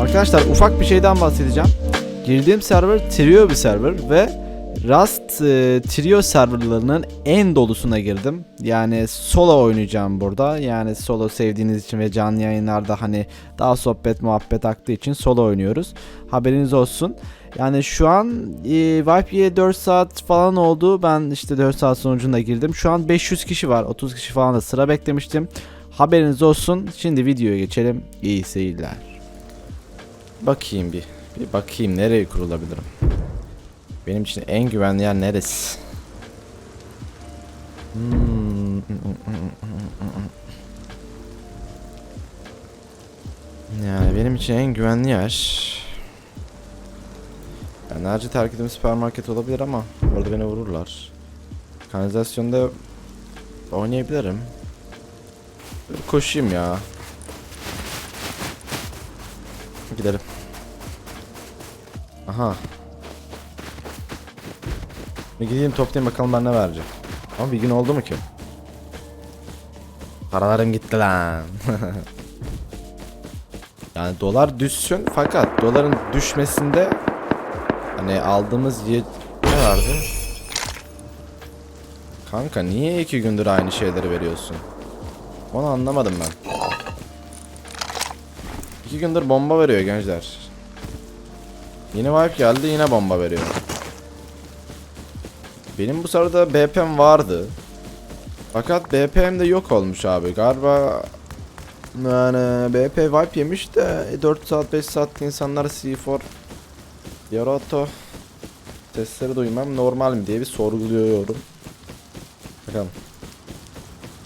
Arkadaşlar ufak bir şeyden bahsedeceğim. Girdiğim server trio bir server ve Rust e, trio serverlarının en dolusuna girdim. Yani solo oynayacağım burada. Yani solo sevdiğiniz için ve canlı yayınlarda hani daha sohbet muhabbet aktığı için solo oynuyoruz. Haberiniz olsun. Yani şu an e, Vipe'ye 4 saat falan oldu. Ben işte 4 saat sonucunda girdim. Şu an 500 kişi var. 30 kişi falan da sıra beklemiştim. Haberiniz olsun. Şimdi videoya geçelim. İyi seyirler. Bakayım bir. Bir bakayım nereye kurulabilirim. Benim için en güvenli yer neresi? Hmm. Yani benim için en güvenli yer. Nerede terk ettiğim süpermarket olabilir ama orada beni vururlar. Kanalizasyonda oynayabilirim. Koşayım ya. Gidelim. Aha. Bir gideyim toplayayım bakalım ben ne verecek. Ama bir gün oldu mu ki? Paralarım gitti lan. yani dolar düşsün fakat doların düşmesinde hani aldığımız ne vardı? Kanka niye iki gündür aynı şeyleri veriyorsun? Onu anlamadım ben. İki gündür bomba veriyor gençler. Yeni wipe geldi yine bomba veriyor. Benim bu sırada BP'm vardı. Fakat BP'm de yok olmuş abi. Galiba yani BP wipe yemiş de 4 saat 5 saat insanlar C4 Yarato sesleri duymam normal mi diye bir sorguluyorum. Bakalım.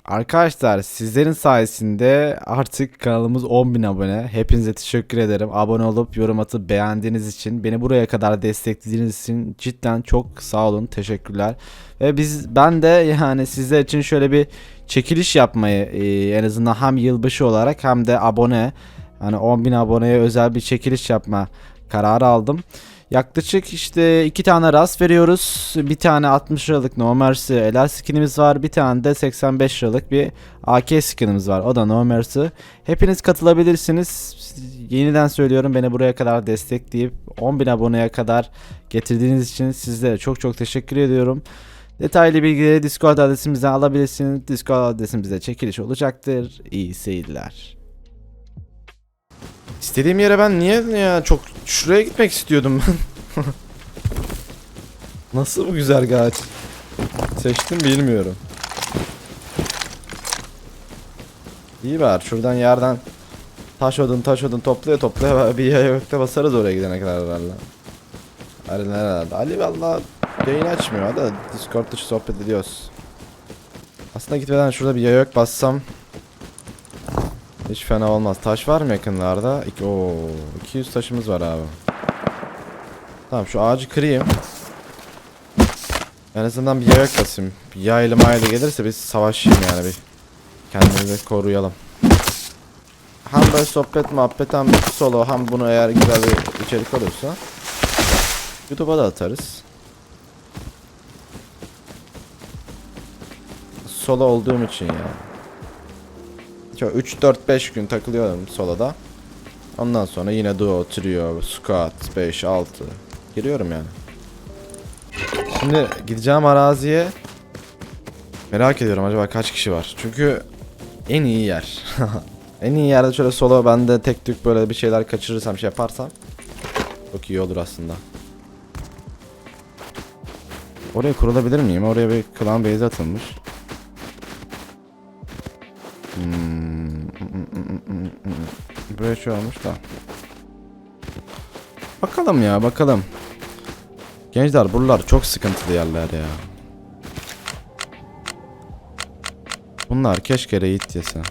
Arkadaşlar sizlerin sayesinde artık kanalımız 10.000 abone. Hepinize teşekkür ederim. Abone olup yorum atıp beğendiğiniz için, beni buraya kadar desteklediğiniz için cidden çok sağ olun. Teşekkürler. Ve biz ben de yani sizler için şöyle bir çekiliş yapmayı e, en azından hem yılbaşı olarak hem de abone hani 10.000 aboneye özel bir çekiliş yapma kararı aldım. Yaklaşık işte iki tane rast veriyoruz. Bir tane 60 liralık No Mercy LR skinimiz var. Bir tane de 85 liralık bir AK skinimiz var. O da No Mercy. Hepiniz katılabilirsiniz. Yeniden söylüyorum beni buraya kadar destekleyip 10.000 aboneye kadar getirdiğiniz için sizlere çok çok teşekkür ediyorum. Detaylı bilgileri Discord adresimizden alabilirsiniz. Discord adresimizde çekiliş olacaktır. İyi seyirler. İstediğim yere ben niye ya çok şuraya gitmek istiyordum ben. Nasıl bu güzel ağaç? Seçtim bilmiyorum. İyi var şuradan yerden taş odun taş odun toplaya toplaya bir yayıkta basarız oraya gidene kadar herhalde. Ali nerede? Ali valla yayın açmıyor da Discord dışı sohbet ediyoruz. Aslında gitmeden şurada bir yayık bassam hiç fena olmaz. Taş var mı yakınlarda? İki, oo, 200 taşımız var abi. Tamam şu ağacı kırayım. En azından bir yayak basayım. Bir yaylı maylı gelirse biz savaşayım yani bir. Kendimizi koruyalım. Hem böyle sohbet muhabbet hem solo hem bunu eğer güzel bir içerik olursa YouTube'a da atarız. Solo olduğum için yani. Şöyle 3 4 5 gün takılıyorum soloda. Ondan sonra yine duo, trio, squat, 5 6 giriyorum yani. Şimdi gideceğim araziye merak ediyorum acaba kaç kişi var. Çünkü en iyi yer. en iyi yerde şöyle solo ben de tek tük böyle bir şeyler kaçırırsam şey yaparsam çok iyi olur aslında. Oraya kurulabilir miyim? Oraya bir clan base atılmış. Hmm. Böyle şey olmuş da. Bakalım ya bakalım. Gençler buralar çok sıkıntılı yerler ya. Bunlar keşke raid yese.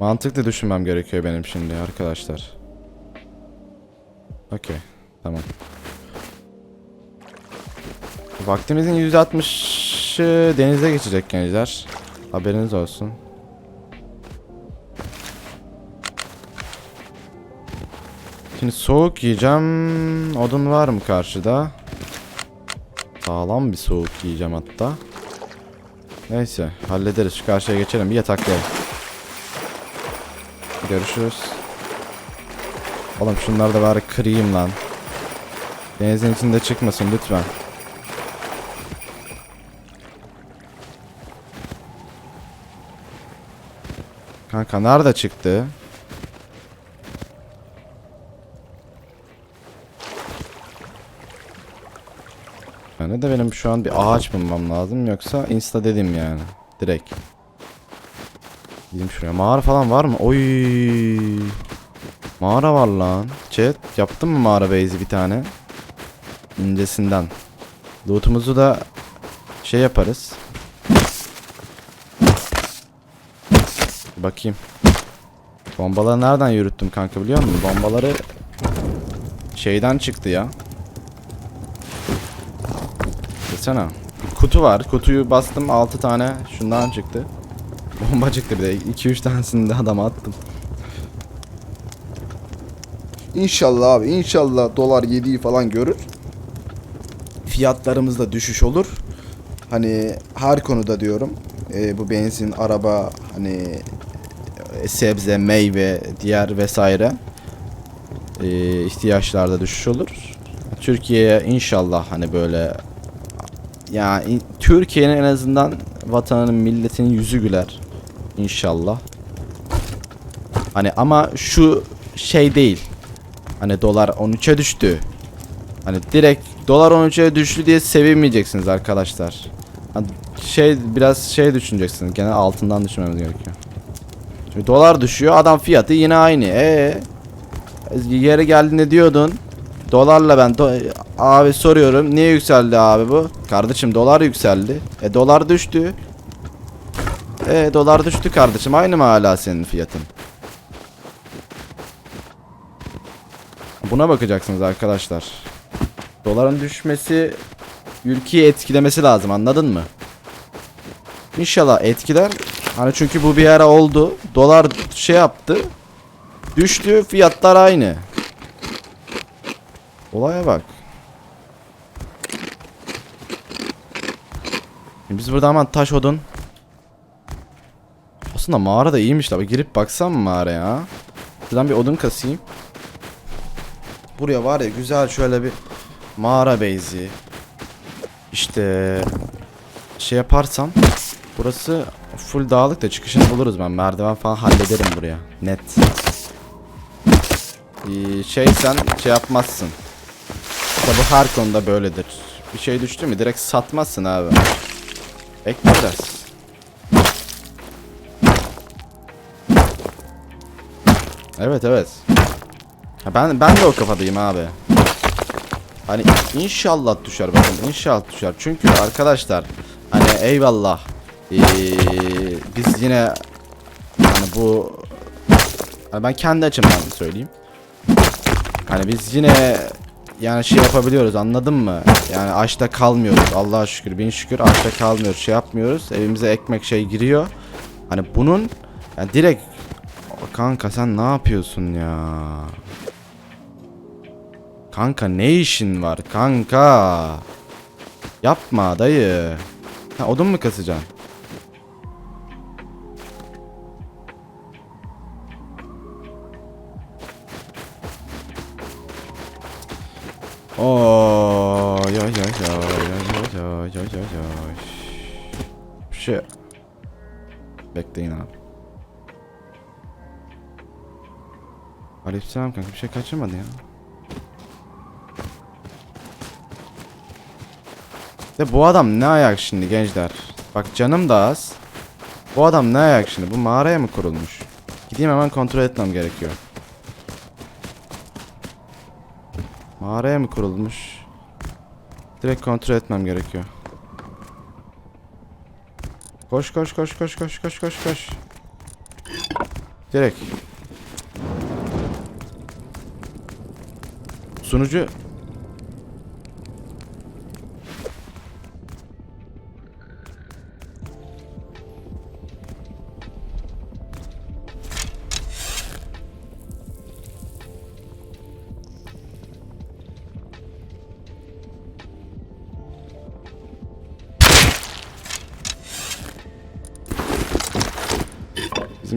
Mantıklı düşünmem gerekiyor benim şimdi arkadaşlar. Okey. Tamam. Vaktimizin %60'ı denize geçecek gençler. Haberiniz olsun. Şimdi soğuk yiyeceğim. Odun var mı karşıda? Sağlam bir soğuk yiyeceğim hatta. Neyse hallederiz. Şu karşıya geçelim. Bir yataklayalım. Görüşürüz. Oğlum şunları da bari kırayım lan. Benzin içinde çıkmasın lütfen. Kanka nerede çıktı? Yani de benim şu an bir ağaç bulmam lazım yoksa insta dedim yani. Direkt. Gideyim şuraya. Mağara falan var mı? Oy. Mağara var lan. Chat yaptın mı mağara base'i bir tane? İncesinden. Loot'umuzu da şey yaparız. Bakayım. Bombaları nereden yürüttüm kanka biliyor musun? Bombaları şeyden çıktı ya. Desene. Bir kutu var. Kutuyu bastım 6 tane şundan çıktı. Bomba çıktı bir de 2-3 tanesini de adama attım. İnşallah abi inşallah dolar 7'yi falan görür. Fiyatlarımızda düşüş olur. Hani her konuda diyorum. e, bu benzin, araba, hani E, sebze, meyve, diğer vesaire e, ihtiyaçlarda düşüş olur. Türkiye'ye inşallah hani böyle yani Türkiye'nin en azından vatanının milletinin yüzü güler inşallah. Hani ama şu şey değil. Hani dolar 13'e düştü. Hani direkt dolar 13'e düştü diye sevinmeyeceksiniz arkadaşlar. Hani şey biraz şey düşüneceksiniz. Gene altından düşünmemiz gerekiyor. Şimdi dolar düşüyor adam fiyatı yine aynı. Ee yere geldiğinde diyordun. Dolarla ben do- abi soruyorum niye yükseldi abi bu? Kardeşim dolar yükseldi. E dolar düştü. E dolar düştü kardeşim aynı mı hala senin fiyatın? Buna bakacaksınız arkadaşlar. Doların düşmesi ülkeyi etkilemesi lazım anladın mı? İnşallah etkiler. Hani çünkü bu bir ara oldu. Dolar şey yaptı. Düştü fiyatlar aynı. Olaya bak. Biz burada hemen taş odun. Aslında mağara da iyiymiş tabi. Girip baksam mı mağaraya? Şuradan bir odun kasayım. Buraya var ya güzel şöyle bir mağara base'i. İşte şey yaparsam burası full dağlık da çıkışını buluruz ben. Merdiven falan hallederim buraya. Net. Şey sen şey yapmazsın. Bu her konuda böyledir. Bir şey düştü mü direkt satmazsın abi. Bekle biraz. Evet evet. Ha, ben ben de o kafadayım abi. Hani inşallah düşer bakın inşallah düşer. Çünkü arkadaşlar hani eyvallah ee, biz yine hani bu hani ben kendi açımdan söyleyeyim. Hani biz yine yani şey yapabiliyoruz anladın mı? Yani açta kalmıyoruz Allah'a şükür bin şükür açta kalmıyoruz şey yapmıyoruz evimize ekmek şey giriyor. Hani bunun yani direkt kanka sen ne yapıyorsun ya? Kanka ne işin var kanka? Yapma dayı. Ha, odun mu kasacaksın? Oo, ya ya ya ya ya ya ya ya. Şey. Bekleyin abi. Aleykümselam kanka bir şey kaçırmadı ya. De bu adam ne ayak şimdi gençler? Bak canım da az. Bu adam ne ayak şimdi? Bu mağaraya mı kurulmuş? Gideyim hemen kontrol etmem gerekiyor. Mağaraya mı kurulmuş? Direkt kontrol etmem gerekiyor. Koş koş koş koş koş koş koş koş. Direkt. Sunucu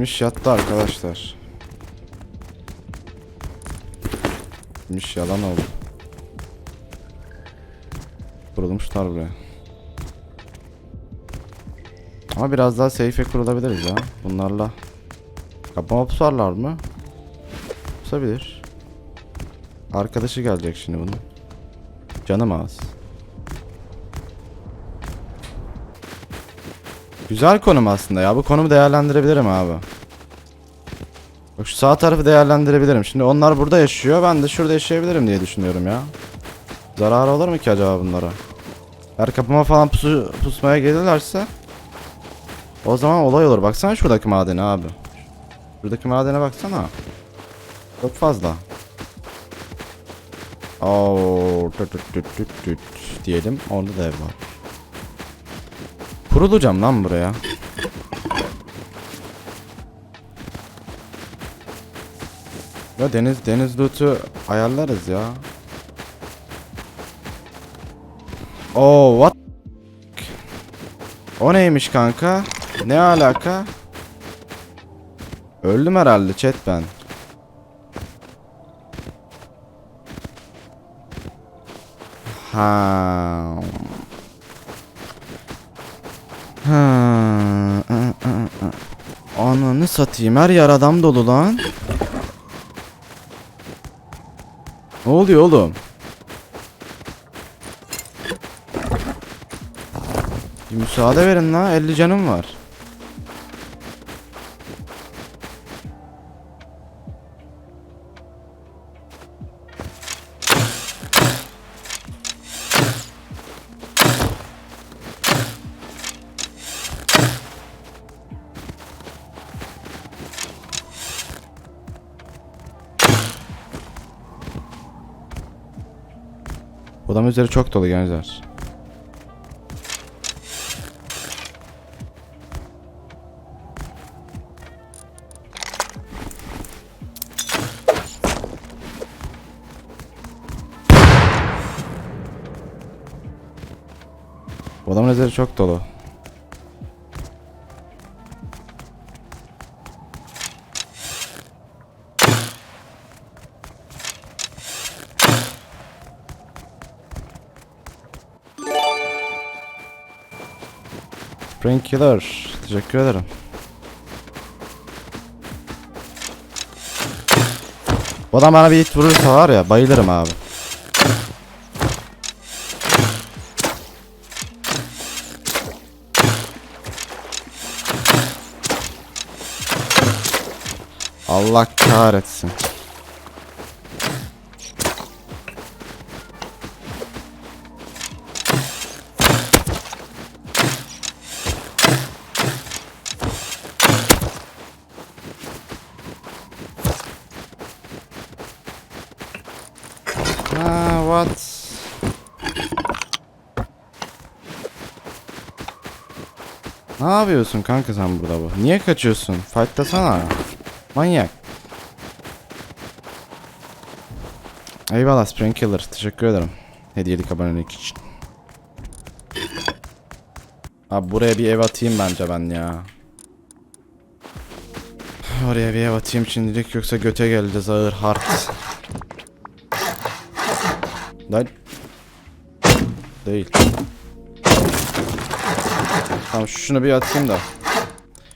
gitmiş yattı arkadaşlar. Gitmiş yalan oldu. Kurulmuşlar buraya. Ama biraz daha safe kurulabiliriz ya. Bunlarla. Kapama pusarlar mı? Pusabilir. Arkadaşı gelecek şimdi bunun. Canım az. Güzel konum aslında ya. Bu konumu değerlendirebilirim abi. Şu sağ tarafı değerlendirebilirim. Şimdi onlar burada yaşıyor. Ben de şurada yaşayabilirim diye düşünüyorum ya. Zararı olur mu ki acaba bunlara? Eğer kapıma falan pusu, pusmaya gelirlerse o zaman olay olur. Baksana şuradaki madene abi. Şuradaki madene baksana. Çok fazla. Oo, tüt tüt tüt tüt tüt diyelim. Orada da ev var. Kurulacağım lan buraya. Ya deniz deniz loot'u ayarlarız ya. Oo what? O neymiş kanka? Ne alaka? Öldüm herhalde chat ben. Ha. Ha. Ananı satayım her yer adam dolu lan. Ne oluyor oğlum? Bir müsaade verin la 50 canım var. Odam üzeri çok dolu gençler. Odamın üzeri çok dolu. Spring Killer. Teşekkür ederim. Bu adam bana bir hit vurursa var ya bayılırım abi. Allah kahretsin. Ha what? Ne yapıyorsun kanka sen burada bu? Niye kaçıyorsun? Fightlasana. Manyak. Eyvallah Spring Killer. Teşekkür ederim. Hediyelik abonelik için. Abi buraya bir ev atayım bence ben ya. Oraya bir ev atayım şimdilik yoksa göte geleceğiz ağır hard. Lan. Değil. Tamam şunu bir atayım da.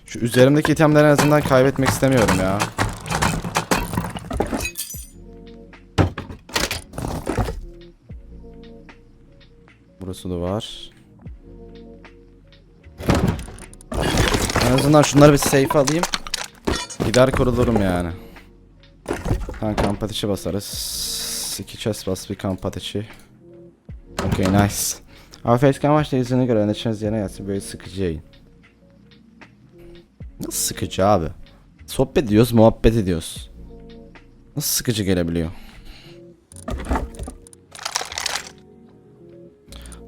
Şu üzerimdeki itemleri en azından kaybetmek istemiyorum ya. Burası da var. En azından şunları bir safe alayım. Gider kurulurum yani. Tamam kamp ateşi basarız. İki chest bas bir kamp ateşi. Okay nice. Facecam maçta izine göre öneçiniz yerine gelsin böyle sıkıcı yayın. Nasıl sıkıcı abi? Sohbet ediyoruz, muhabbet ediyoruz. Nasıl sıkıcı gelebiliyor?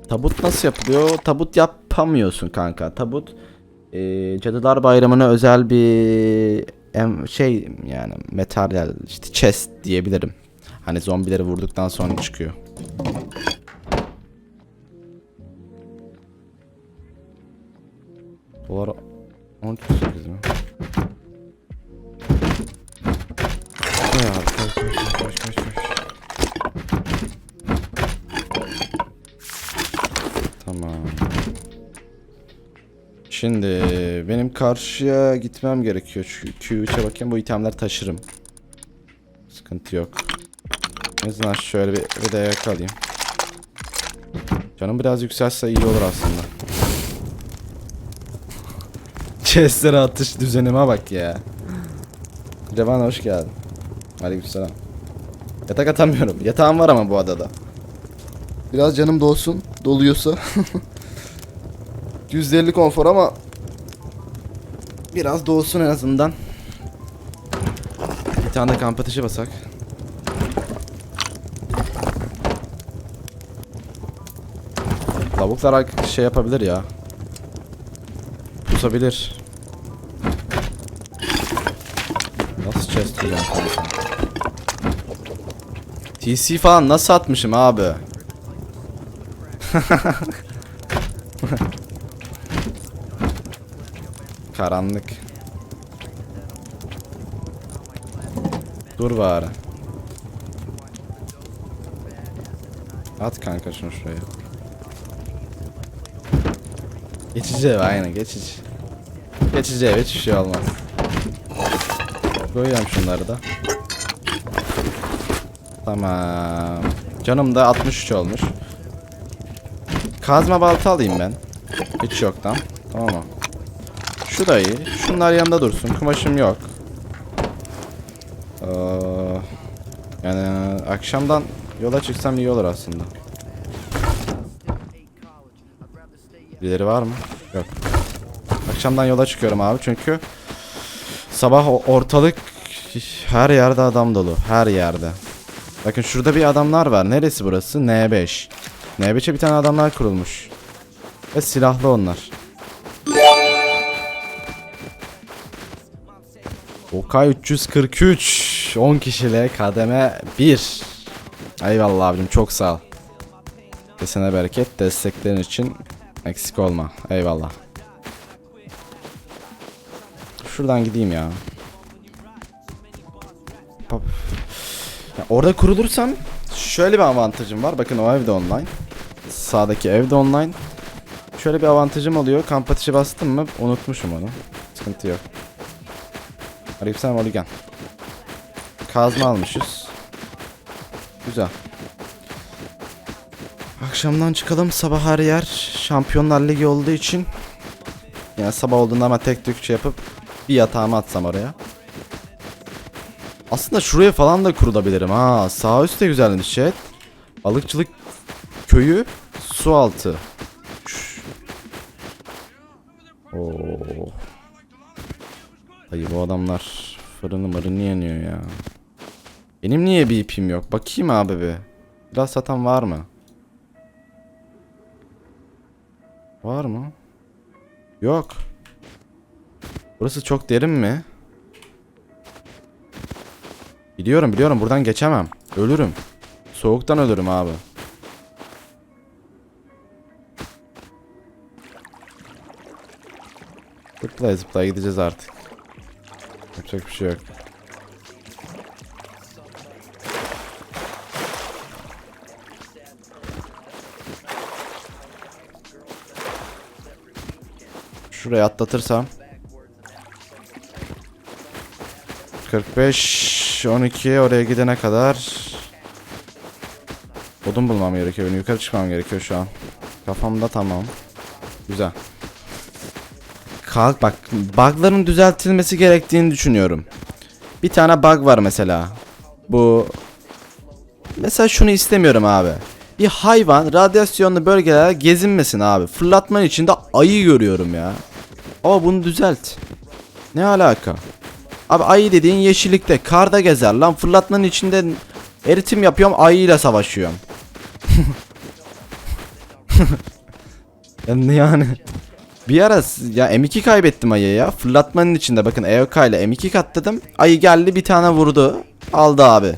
Tabut nasıl yapılıyor? Tabut yapamıyorsun kanka. Tabut eee Cadılar Bayramı'na özel bir em, şey yani materyal işte chest diyebilirim. Hani zombileri vurduktan sonra çıkıyor. Bu ara 18 mi? Ya abi koş koş koş. Tamam. Şimdi benim karşıya gitmem gerekiyor. Q3'e bakayım bu itemler taşırım. Sıkıntı yok. En şöyle bir, bir dayak alayım. Canım biraz yükselse iyi olur aslında. Chest'lere atış düzenime bak ya. Cevan hoş geldin. Aleykümselam. Yatak atamıyorum. Yatağım var ama bu adada. Biraz canım dolsun. Doluyorsa. %50 konfor ama Biraz doğsun en azından. Bir tane de kamp ateşi basak. Lavuklar ar- şey yapabilir ya. Pusabilir. Chest hocam TC falan nasıl atmışım abi? Karanlık. Dur bari. At kanka şunu şuraya. Geçici ev aynen geçici. Geçici ev hiçbir şey olmaz. Koyuyorum şunları da. Tamam. Canım da 63 olmuş. Kazma balta alayım ben. Hiç yoktan. Tamam mı? Şu da iyi. Şunlar yanında dursun. Kumaşım yok. Ee, yani akşamdan yola çıksam iyi olur aslında. Birileri var mı? Yok. Akşamdan yola çıkıyorum abi çünkü sabah ortalık her yerde adam dolu. Her yerde. Bakın şurada bir adamlar var. Neresi burası? N5. N5'e bir tane adamlar kurulmuş. Ve silahlı onlar. Okay 343 10 kişiyle kademe 1 Eyvallah abicim çok sağ ol Kesene bereket desteklerin için eksik olma eyvallah Şuradan gideyim ya. Ya Orada kurulursam şöyle bir avantajım var. Bakın o evde online. Sağdaki evde online. Şöyle bir avantajım oluyor. Kamp ateşi bastım mı unutmuşum onu. Sıkıntı yok. Aleykümselam Oligan. Kazma almışız. Güzel. Akşamdan çıkalım. Sabah her yer Şampiyonlar Ligi olduğu için. Yani sabah olduğunda ama tek tük şey yapıp bir yatağımı atsam oraya. Aslında şuraya falan da kurulabilirim ha. Sağ üstte güzelmiş chat. Balıkçılık köyü su altı. Oo. Dayı bu adamlar fırını mırını yeniyor ya. Benim niye ipim yok? Bakayım abi bir. Biraz satan var mı? Var mı? Yok. Burası çok derin mi? Biliyorum biliyorum buradan geçemem. Ölürüm. Soğuktan ölürüm abi. Zıplaya zıplaya gideceğiz artık. Yapacak bir şey yok. Şuraya atlatırsam 45 12 oraya gidene kadar Odun bulmam gerekiyor. Benim yukarı çıkmam gerekiyor şu an. Kafamda tamam. Güzel. Kalk bak bug'ların düzeltilmesi gerektiğini düşünüyorum. Bir tane bug var mesela. Bu Mesela şunu istemiyorum abi. Bir hayvan radyasyonlu bölgelerde gezinmesin abi. Fırlatman için de ayı görüyorum ya. Ama bunu düzelt. Ne alaka? Abi ayı dediğin yeşillikte karda gezer lan fırlatmanın içinde eritim yapıyorum ayıyla savaşıyorum. yani yani bir ara ya M2 kaybettim ayı ya. Fırlatmanın içinde bakın EOK ile M2 katladım. Ayı geldi bir tane vurdu. Aldı abi.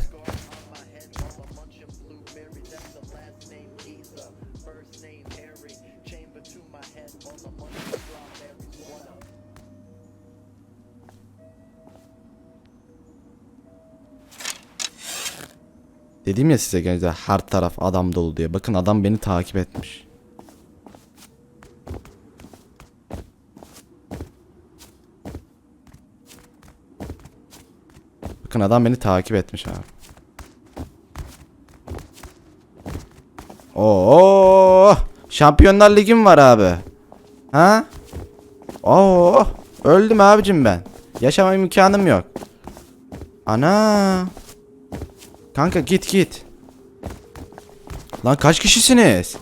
Dedim ya size gençler her taraf adam dolu diye. Bakın adam beni takip etmiş. Bakın adam beni takip etmiş abi. Oo! Şampiyonlar Ligi'm var abi. Ha? Oo! Öldüm abicim ben. Yaşama imkanım yok. Ana! Kanka git git. Lan kaç kişisiniz?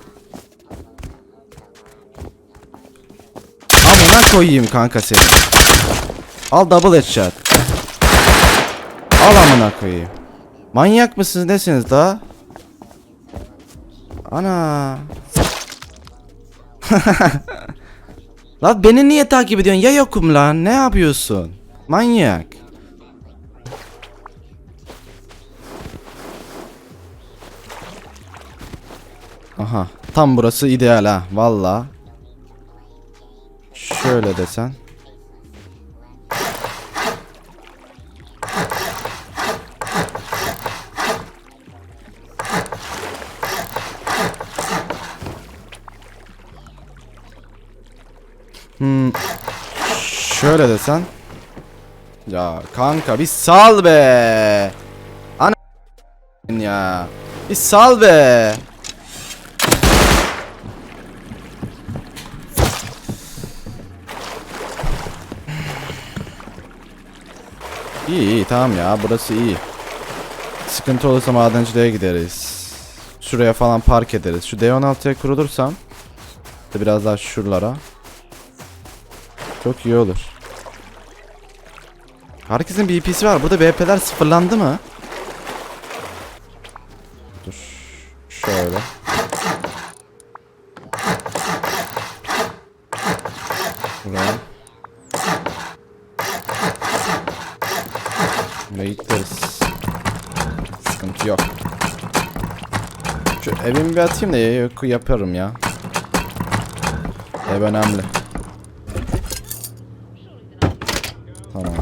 Amına koyayım kanka seni. Al double headshot. Al amına koyayım. Manyak mısınız nesiniz daha? Ana. lan beni niye takip ediyorsun? Ya yokum lan. Ne yapıyorsun? Manyak. Aha. Tam burası ideal ha. Valla. Şöyle desen. Hmm. Şöyle desen. Ya kanka bir sal be. Ana ya. Bir sal be. Tamam ya burası iyi. Sıkıntı olursa madenciliğe gideriz. Şuraya falan park ederiz. Şu D16'ya kurulursam da biraz daha şuralara. Çok iyi olur. Herkesin bir EP'si var. Burada BP'ler sıfırlandı mı? Dur. Şöyle. Buraya gideriz. Sıkıntı yok. Şu evimi bir atayım da yaparım ya. Ev önemli. Tamam.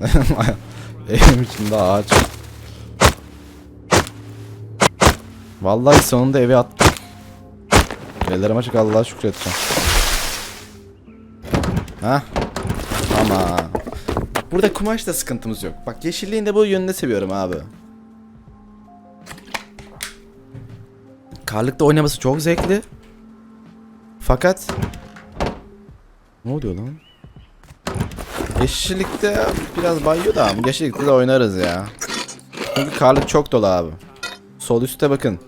Evim içinde ağaç. Vallahi sonunda evi attık. Ellerim açık Allah'a şükredeceğim. Ha? Ama burada kumaşta sıkıntımız yok. Bak yeşilliğin de bu yönünde seviyorum abi. Karlıkta oynaması çok zevkli. Fakat ne oluyor lan? Yeşillikte biraz bayıyor da yeşillikte de oynarız ya. Çünkü karlık çok dolu abi. Sol üstte bakın.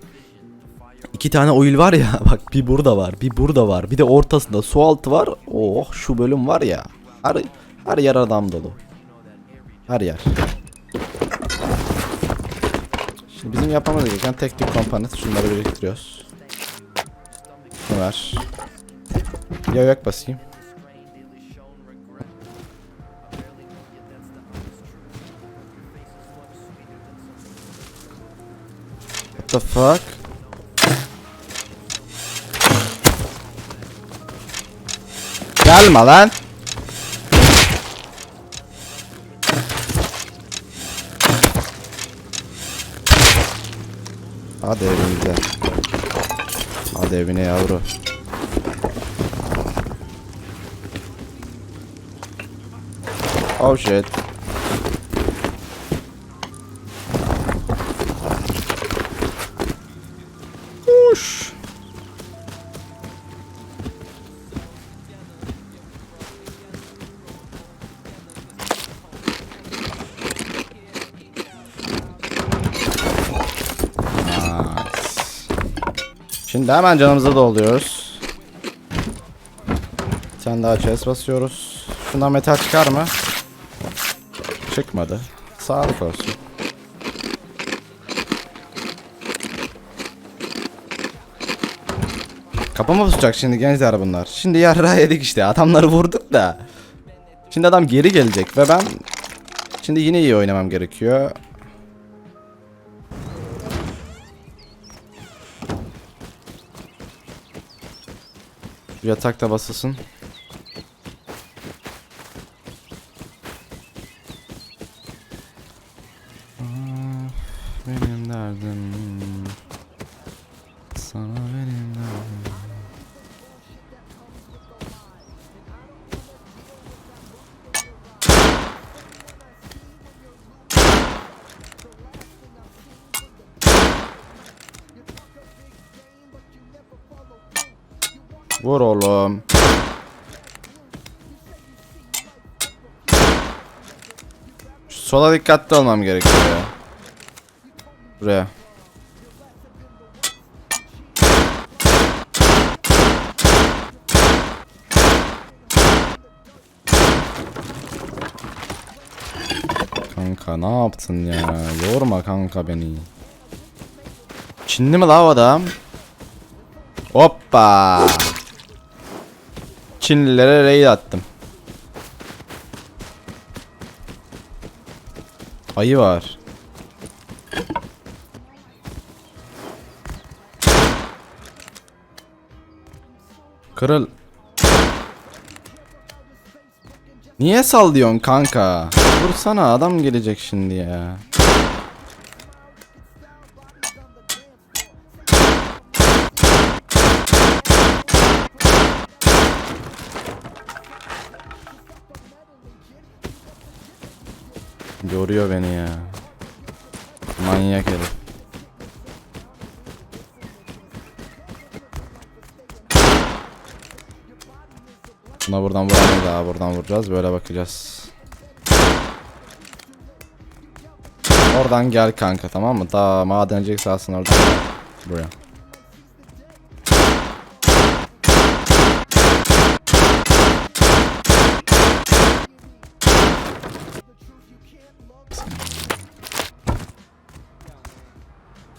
İki tane oyul var ya bak bir burada var bir burada var bir de ortasında su altı var. Oh şu bölüm var ya. Her, her yer adam dolu. Her yer. Bizim yapmamız gereken tek bir komponent şunları biriktiriyoruz. Şunu ver. Yayak basayım. What the fuck? Gelme lan. Hadi evimize. Hadi evine yavru. Oh shit. Şimdi hemen canımıza dolduruyoruz. Bir tane daha chest basıyoruz. Şundan metal çıkar mı? Çıkmadı. Sağlık olsun. Kapama tutacak şimdi gençler bunlar. Şimdi yarrağı yedik işte. Adamları vurduk da. Şimdi adam geri gelecek ve ben şimdi yine iyi oynamam gerekiyor. Şu yatakta basılsın. Sola dikkatli olmam gerekiyor ya. Buraya. Kanka ne yaptın ya? Yorma kanka beni. Çinli mi la adam? Hoppa. Çinlilere raid attım. Ayı var. Kırıl. Niye sallıyorsun kanka? Vursana adam gelecek şimdi ya. Yoruyor beni ya. Manyak herif. Buna buradan vuramayız daha buradan vuracağız böyle bakacağız. Oradan gel kanka tamam mı? Daha madencilik sahasının oradan gel. Buraya.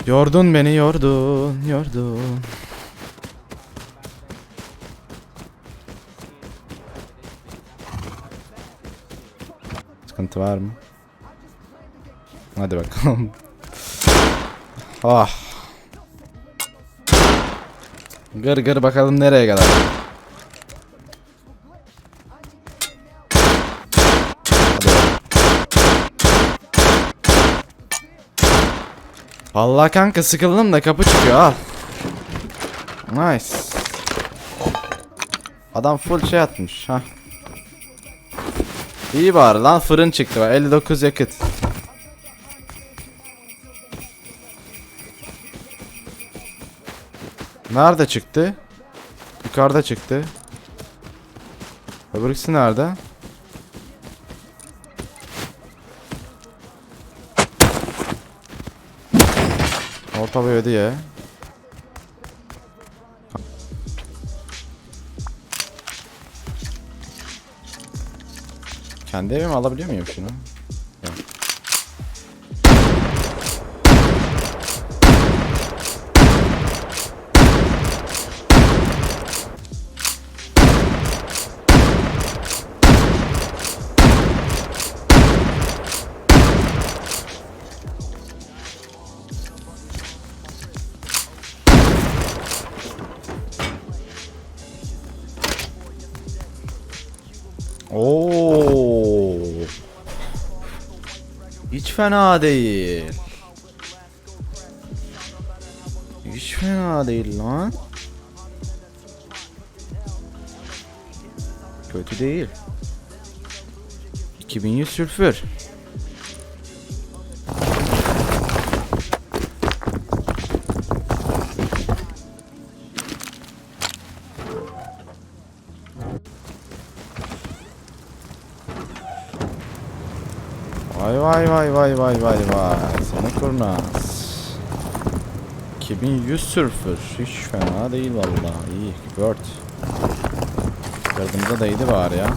Yordun beni yordun yordun. Sıkıntı var mı? Hadi bakalım. ah. Gır gır bakalım nereye kadar. Vallahi kanka sıkıldım da kapı çıkıyor al. Nice. Adam full şey atmış ha. İyi bari lan fırın çıktı bak 59 yakıt. Nerede çıktı? Yukarıda çıktı. Öbürküsü nerede? Boy ödü ya. Kendi evime alabiliyor muyum şunu? Oo. Hiç fena değil. Hiç fena değil lan. Kötü değil. 2100 sülfür. Vay vay vay vay vay vay. Seni kurnaz. 2100 sülfür. Hiç fena değil vallahi. İyi. Bird. Kırdığımda değdi var ya.